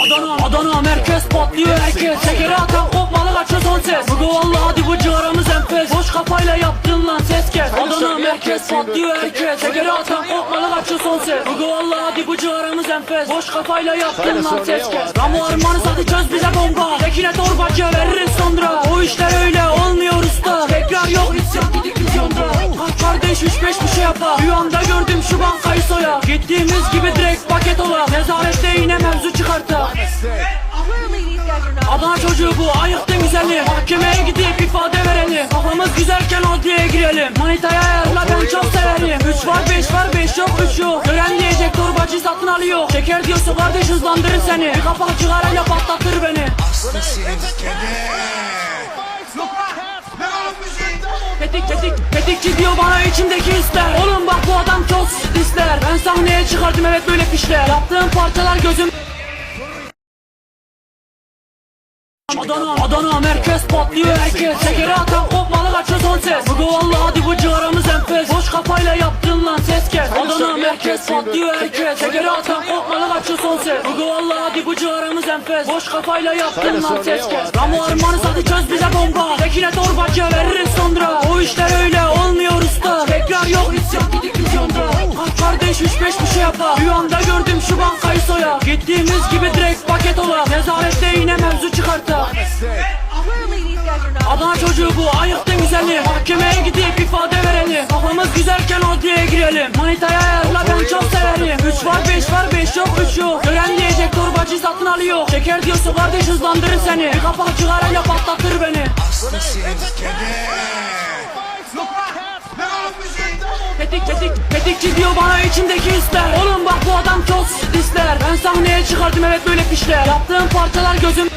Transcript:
Adana, Adana merkez patlıyor herkes. Tekeri atan kopmalı kaçıyor son ses. Bugü valla hadi bu ciğaramız enfes. Boş kafayla yaptın lan ses kes. Adana merkez patlıyor herkes. Tekeri atan kopmalı kaçıyor son ses. Bugü valla hadi bu ciğaramız enfes. Boş kafayla yaptın lan ses kes. Ramu armanız hadi çöz bize bomba. Tekine torbacıya veririz sonra. O işler öyle olmuyor usta. Tekrar yok isyan gidik vizyonda. Kardeş üç beş bir şey yapar. Rüyamda gördüm şu bankayı soya. Gittiğimiz gibi direkt paket ola. Nezarette yine mevzu çıkarta. Adana çocuğu bu ayıktın güzeli Mahkemeye gidip ifade verelim. Kafamız güzelken adliyeye girelim. Manitaya ayarla ben çok severim. 3 var 5 var 5 yok 3 yok. Gören diyecek torbacı satın alıyor. Şeker diyorsa kardeş hızlandırır seni. Bir kapak çıkarayla patlatır beni. Tetik tetik tetikçi diyor bana içimdeki hisler Oğlum bak bu adam çok ister Ben sahneye çıkardım evet böyle fişler Yaptığım parçalar gözüm Adana, Adana merkez patlıyor herkes Tekeri atan kopmalı kaçıyor son ses. Bugü valla hadi bu ciğaramız enfes. Boş kafayla yaptın lan ses kes. Adana merkez patlıyor herkes Tekeri atan kopmalı kaçıyor son ses. Bugü valla hadi bu ciğaramız enfes. Boş kafayla yaptın lan ses kes. Ramu armanız hadi çöz bize bomba. Tekine torbacıya veririz sonra Kardeş üç beş bir şey yapar. Rüyamda gördüm şu bankayı soya. Gittiğimiz gibi direkt paket ola. Nezarette yine mevzu çıkarta. Adana çocuğu bu ayıktın güzeli. Mahkemeye gidip ifade verelim. Kafamız güzelken adliyeye girelim. Manitaya ayarla ben çok severim. 3 var 5 var 5 yok 3 yok. Gören diyecek torbacı satın alıyor. Şeker diyorsa kardeş hızlandırır seni. Bir kapak çıkarayla patlatır beni Tetik tetik tetikçi diyor bana içimdeki hisler. Oğlum bak bu adam çok ister. Ben sahneye çıkardım evet böyle fişler Yaptığım parçalar gözüm